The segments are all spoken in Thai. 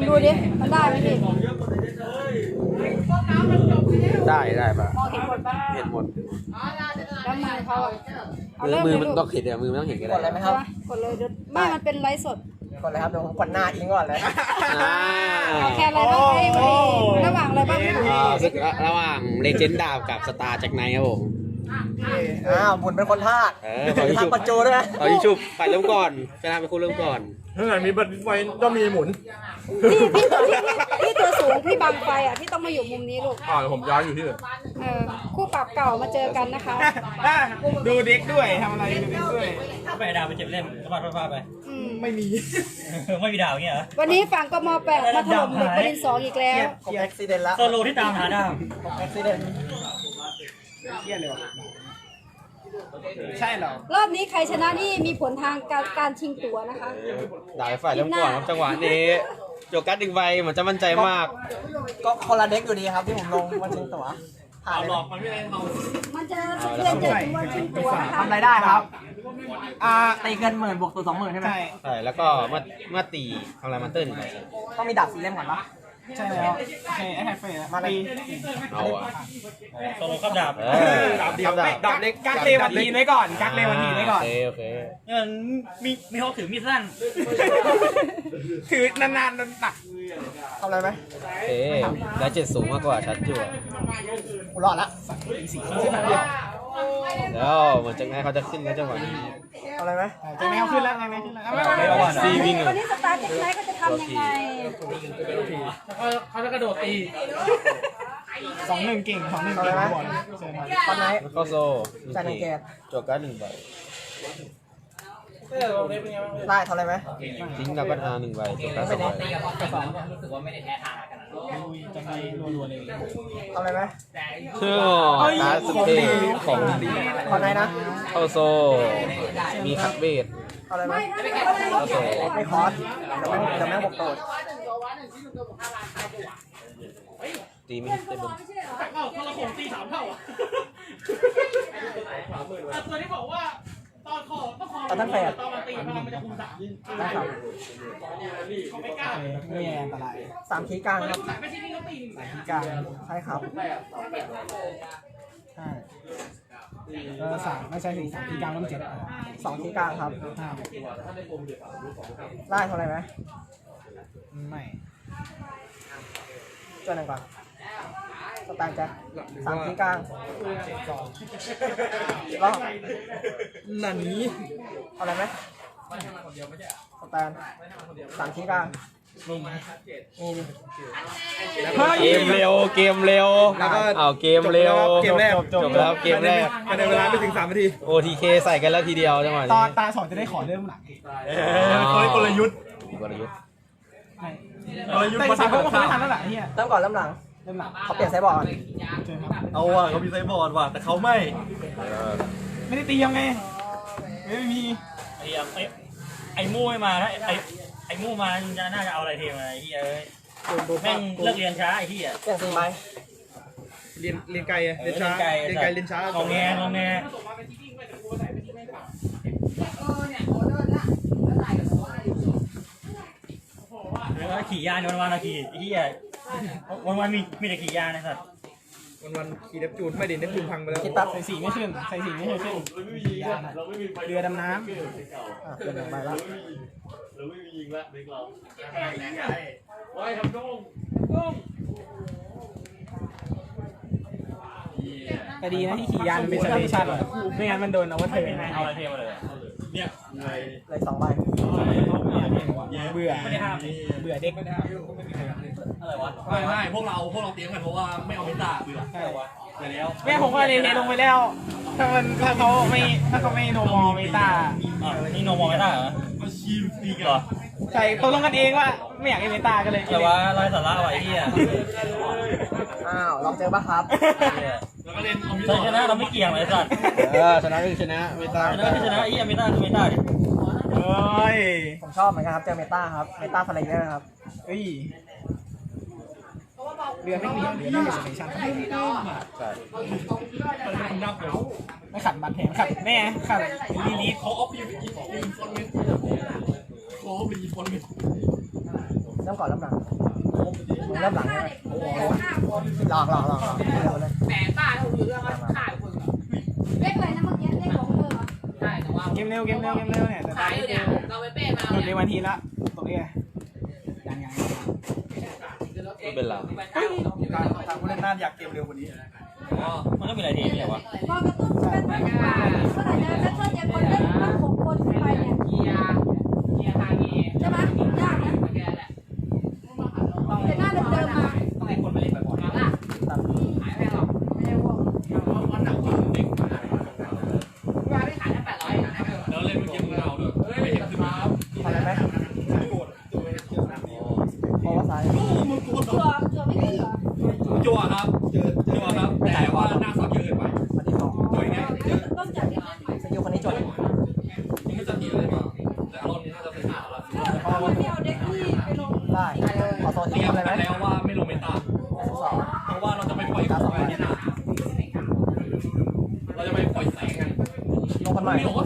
ดูดิ มันได้ไหมพี่ได้ได้ปะมองเห็นหมดปะเห็นหมดแล้วมือเขาอะเอามือเริ่มมือเลยมันลูต้อกงเห็นเดี๋ยวมือมันต้องเห็นก็กได้ดเลยไหมคใช่รับปะกดเลยเดี๋ยวไม่มันเป็นไลฟ์สด กดเลยครับ เดี๋ยวผมกดหน้าอิงก่อนเลย อ่าเอาแค่อะไรบ้างไอ้วันนี้ระหว่างอะไรบ้างพี่อ่าซึ่งระหว่างเลเจนด์ดาวกับสตาร์จากไนครับผม อ้าวบุญเป็นคนพากเออขอที่ทัชุกบประจูด้วยนะขอที่ชุบไปเริ่มก่อนชนะเป็นคู่เริ่มก่อนถ้าเกิดมีบัตรไฟต้องมีหมุนพี่พี่พี่พี่ตัวสูงพี่บังไฟอะพี่ต้องมาอยู่มุมนี้ลูกอ่าเดี๋ยวผมย้ายอยู่ที่อื่นเออคู่ปรับเก่ามาเจอกันนะคะดูเด็กด้วยทำอะไรดูเด็กด้วยไปดาวไปเจ็บเล่มสะบัดฟ้าไป อืมไม่มี ไม่มีดาวอย่างเงี้ยเหรอ วันนี้ฝั่งกมแปดมาถล่มเด็กประดินสองอีกแล้ว ผมอุบิเหตุละ โซโลที่ตามหาดาว ผมอุบิเหตุ ใช่เหรอรอบนี้ใครชนะนี่มีผลทางการการชิงตั๋วนะคะดาวไฟเริ่มก่อนครับจังหวะนี้โจกัสดึงใบเหมือนจะมั่นใจมาก ก็คนละเด็กอยู่ดีครับที่ผมลงวันชิงตั๋วผ่านเลยมันจะสะเทือนใจถึงวันชิงตั๋วนะคะทำอะไรได้ครับ อ่าตีเกินหมื่นบวกตัวสองหมื่นใช่ไหมใช่แล้วก็เมื่อเมื่อตีทำลายมันเตอร์หนึ่งใบต้องมีดาบสีเล่มก่อนปะ ใช่แล้วโอเคไอ้แฮฟเฟ่มาเลยเอาอะโซโลขับดาบเออดาบเดียวดาบดาบเล็กกักเลวันทีไว้ก่อนกักเลวันทีไว้ก่อนโอเคโอเคเนี่ยมันมีมีเขาถือมีดสั้นคือนานๆโดนตักทำอะไรไหมโอเคได้เจ็ดสูงมากกว่าชัดจั่วกูรอดละแล้วเหมือนจังไงเขาจะขึ้นในจังหวะนี้ทำอะไรไหมจะแมวขึ้นแล้วไงแมวขึ้นแล้วไม่ไม่ระหว่างซีวิ่ งวันนี้สตาร์ทเจ็กไนท์ก็จะทำยังไงสองหนึ่งเก่งสองหนึ่งเก่งบอลเชิญครับตอนไหนแล้วก็โซ่จ่ายหนึ่งเกตโจกัสหนึ่งใบได้ทำอะไรไหมทิ้งดับเบิลอาร์หนึ่งใบโจกัสสองใบจังไงรัวๆเลยทำอะไรไหมเชื่อการสเตย์ของดีตอนไหนนะเข้าโซมีคัดเวททำ อะไรไหมไม่คอร์สเดี๋ยวแม่งเดี๋ยวแม่งบอกโกรตีไม่ได้บนตอนนั้นแปดได้ครับไม่แย่อันตรายสามคีย์กลางครับกลางใช่ครับใช่ เออสามไม่ใช่สี่สามที่กลางต้องเจ็ดอะสองคีย์กลางครับ ห้าได้ทำอะไรไหมไม่จวนหนึ่งก่อนสแตนแจ็คสามคีย์กลางรอบนั่นนี้เอาอะไรไหมสแตนสามคีย์กลางนี่นี่ดิ เกมเร็วเกมเร็วเอาเกมเร็วเกมแรกจบแล้วเกมแรกภายในเวลาไม่ถึงสามนาที OTK ใส่กันแล้วทีเดียวจังหวะตอนี้นตาสองจะได้ขอเริ่มหลังเอกลยุทธ์กลยุทธ์กลยุทธ์แต่สามก็ไม่ทันแล้วแหละเฮียเริ่มก่อนเริ่มหลังเริ่มหลังเขาเปลี่ยนไซบอร์ดก่อนเชิญครับเอาว่ะเขามีไซบอร์ดว่ะแต่เขาไม่เออไม่ได้เตรียมไงไม่มีไอ้ไอ้ไอ้มู่ไม่มาถ้าไอ้ไอ้มู่มาจะน่าจะเอาอะไรเทมาไอ้เหี้ยเอ้ย แม่งเลิกเรียนช้าไอ้เหี้ยเปลี่ยนสี่ใบเรียนเรียนไกลเรียนช้าไกลเรียนไกลเรียนช้างอแงงอแงแล้วขี่ยานวันวันๆอะขี่ไอ้เหี้ยวันวันๆมีมีแต่ขี่ยานนะสัตว์ วันวันขี่เนปจูนไม่ดิเนปจูนพังไปแล้วคิดปั๊บใส่สีไม่ขึ้นใส่สีไม่เคยขึ้นยานอะเรือดำน้อะเปลี่ยนหนึ่งใบแล้วำแต่ดีนะที่ขี่ยานมันเป็นสเตชันไม่งั้นมันโดนเอาว่าเธอเอาอะไรเทมาเลยเลยสองใบเบื่อไม่ได้ห้ามเบื่อเด็ก อะไรวะไม่ไม่พวกเราพวกเราเตรียมกันเพราะว่าไม่เอาเมตาเบื่อใช่เดี๋ยวแล้วแม่ผมก็เลยเทลงไปแล้ว ถ้ามันถ้าเขาไม่ถ้าเขาไม่โนมอลเมตาอะนี่โนมองไม่ได้เหรอมาชิมตีกันเหรอใช่ตกลงกันเองว่าไม่อยากเล่นเมตาก็เลยแต่ว่าไร้สาระว่ะไอ้เหี้ยอ้าวลองเจอปะครับแล้วก็เล่นเอาเมชตานะเราไม่เกี่ยงเลยสัตว์เออชนะคือชนะไม่ตามชนะคือชนะไอ้เหี้ยไม่ได้คือไม่ได้ดิเอ้ยผมชอบเหมือนกันครับเจอเมตาครับเมตาสไลเดอร์ครับเอ้ย เรือไม่มีเรือไม่มีสเตชันใช่ไม่ขัดบัตรแถมขัดแม่ขัดลีลีเขาออฟยูอีฟอนเมนต์เขาออฟลีฟอนเมนต์ต้องก่อนลำหลังลำหลังหลอกหลอกหลอกแหมป้าเขาเรือเขาขาดคนเล็กเลยนะเมื่อกี้เล็กของเธอใช่แต่ว่าเกมเร็วเกมเร็วเกมเร็วเนี่ยแต่ตายอยู่เนี่ยเราไปเป้มาเนี่ยในวันทีละตรงนี้ยังยัง ก็เป็นเราการทางผู้เล่นน่าอยากเกมเร็วกว่านี้มันก็เป็นอะไรดีไม่ใช่วะพอกระตุ้นเป็นมากกว่าเมื่อไหร่จะกระตุ้นยังคนเล่นหกคนขึ้นไปเนี่ยใช่ไหมยาก Bye.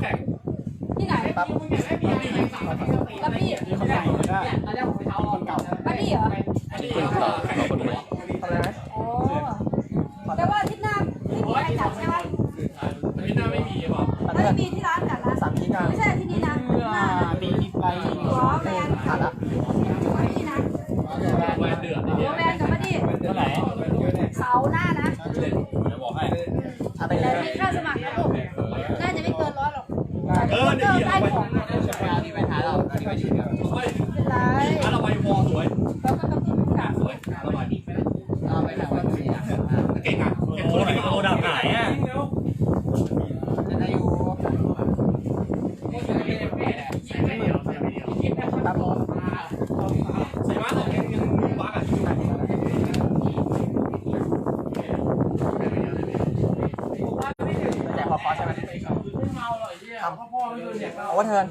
โอเวอร์เทิร์น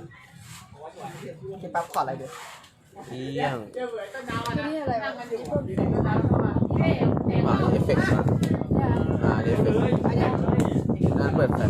คิดปั๊บขออะไรดีเที่ยงนี่อะไรวมาเอฟเฟกต์มาเอฟเฟกต์นั่นเปิดแฟลช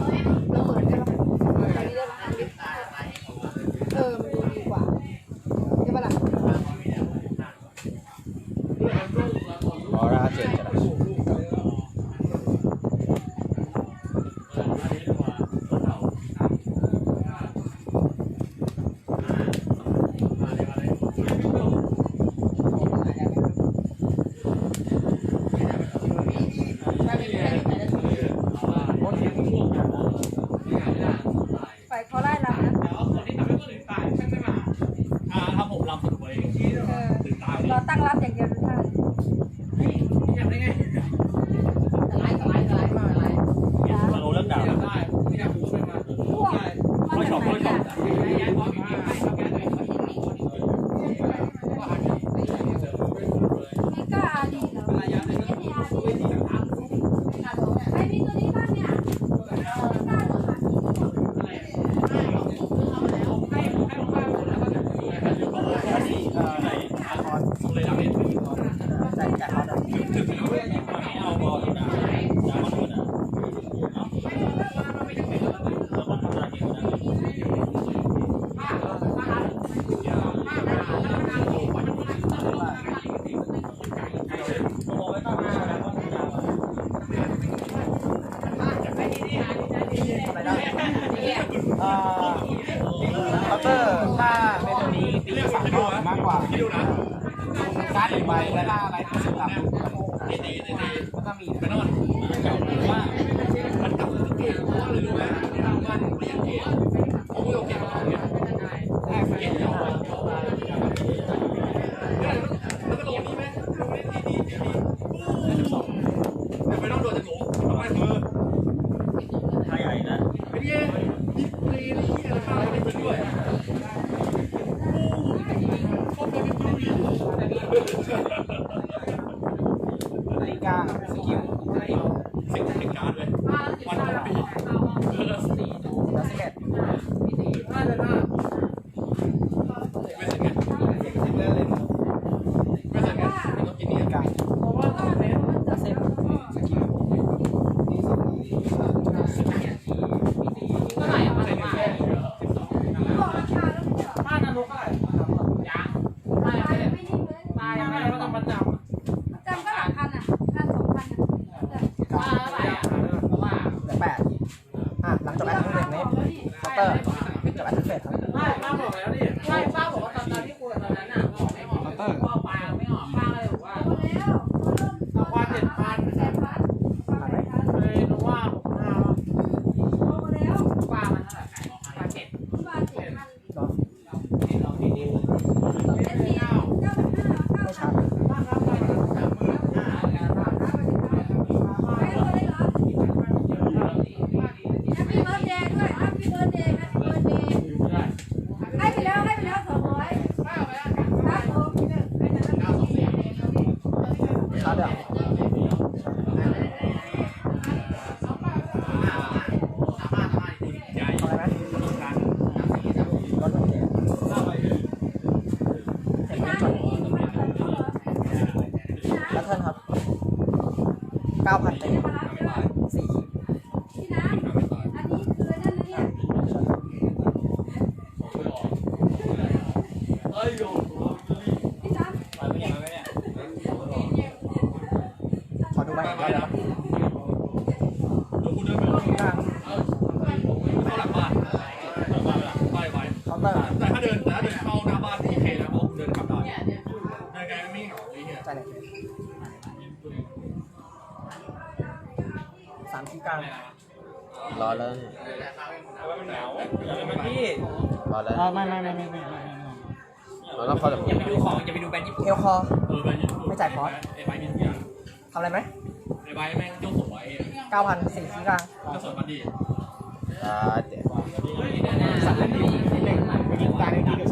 บอกแล้วดิ ใช่ป้าบ เนี่ยสามชิ้นกลางรอเลยพี่รอเล่นไม่ไม่ไม่ไม่ไม่ไม่เราต้องคอแบบอย่าไปดูของอย่าไปดูแบรนด์ญี่ปุ่นเทลคอไม่จ่ายคอสทำอะไรไหมไอ้ใบแม่งเจ้าสวยเก้าพันสี่ชิ้นกลางเจ้าสวยพอดีอ่าเดี๋สั่งเล่นดีนิดนึงการเล่นดีกับ